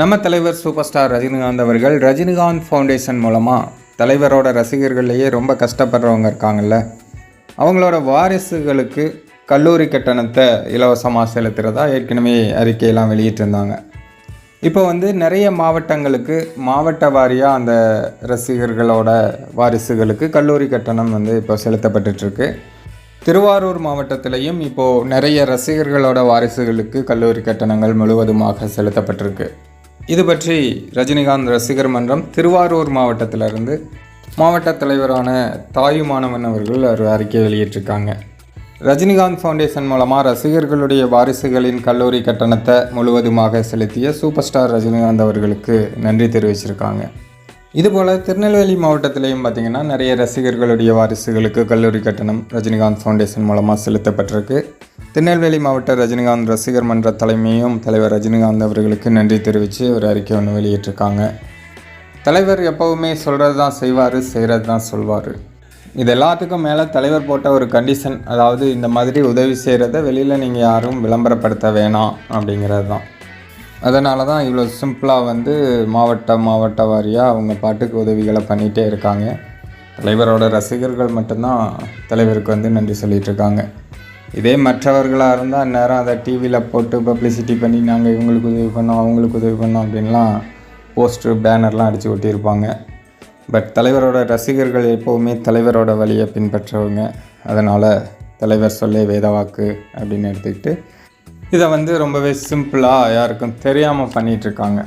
நம்ம தலைவர் super star Rajinikanth அவர்கள் ரஜினிகாந்த் ஃபவுண்டேஷன் மூலமாக தலைவரோட ரசிகர்கள்லேயே ரொம்ப கஷ்டப்படுறவங்க இருக்காங்கல்ல. அவங்களோட வாரிசுகளுக்கு கல்லூரி கட்டணத்தை இலவசமாக செலுத்துகிறதா ஏற்கனவே அறிக்கையெல்லாம் வெளியிட்டிருந்தாங்க. இப்போ வந்து நிறைய மாவட்டங்களுக்கு மாவட்ட வாரியாக அந்த ரசிகர்களோட வாரிசுகளுக்கு கல்லூரி கட்டணம் வந்து இப்போ செலுத்தப்பட்டுருக்கு திருவாரூர் மாவட்டத்திலையும் இப்போது நிறைய ரசிகர்களோட வாரிசுகளுக்கு கல்லூரி கட்டணங்கள் முழுவதுமாக செலுத்தப்பட்டிருக்கு. இது பற்றி ரஜினிகாந்த் ரசிகர் மன்றம் திருவாரூர் மாவட்டத்திலிருந்து மாவட்ட தலைவரான தாயுமானவன் அவர்கள் ஒரு அறிக்கை வெளியிட்டிருக்காங்க. ரஜினிகாந்த் ஃபவுண்டேஷன் மூலமாக ரசிகர்களுடைய வாரிசுகளின் கல்லூரி கட்டணத்தை முழுவதுமாக செலுத்திய சூப்பர் ஸ்டார் ரஜினிகாந்த் அவர்களுக்கு நன்றி தெரிவிச்சிருக்காங்க. இதுபோல் திருநெல்வேலி மாவட்டத்திலையும் பார்த்திங்கன்னா நிறைய ரசிகர்களுடைய வாரிசுகளுக்கு கல்லூரி கட்டணம் ரஜினிகாந்த் ஃபவுண்டேஷன் மூலமாக செலுத்தப்பட்டிருக்கு. திருநெல்வேலி மாவட்ட ரஜினிகாந்த் ரசிகர் மன்ற தலைமையும் தலைவர் ரஜினிகாந்த் அவர்களுக்கு நன்றி தெரிவித்து ஒரு அறிக்கை ஒன்று வெளியிட்டிருக்காங்க. தலைவர் எப்போவுமே சொல்கிறது தான் செய்வார் செய்கிறது தான் சொல்வார். இது எல்லாத்துக்கும் மேலே தலைவர் போட்ட ஒரு கண்டிஷன் அதாவது இந்த மாதிரி உதவி செய்கிறத வெளியில் நீங்கள் யாரும் விளம்பரப்படுத்த வேணாம் அப்படிங்கிறது தான் அதனால தான் இவ்வளோ சிம்பிளாக வந்து மாவட்ட மாவட்ட வாரியாக அவங்க பாட்டுக்கு உதவிகளை பண்ணிகிட்டே இருக்காங்க. தலைவரோட ரசிகர்கள் மட்டும்தான் தலைவருக்கு வந்து நன்றி சொல்லிகிட்ருக்காங்க இதே மற்றவர்களாக இருந்தால் நேரம் அதை டிவியில் போட்டு பப்ளிசிட்டி பண்ணி நாங்கள் இவங்களுக்கு உதவி பண்ணோம் அவங்களுக்கு உதவி பண்ணோம் அப்படின்லாம் போஸ்டர் பேனர்லாம் அடித்து ஒட்டியிருப்பாங்க. பட் தலைவரோட ரசிகர்கள் எப்போவுமே தலைவரோட வழியை பின்பற்றவங்க. அதனால் தலைவர் சொல்லே வேதவாக்கு அப்படின்னு எடுத்துக்கிட்டு இதை வந்து ரொம்பவே சிம்பிளாக யாருக்கும் தெரியாமல் பண்ணிகிட்ருக்காங்க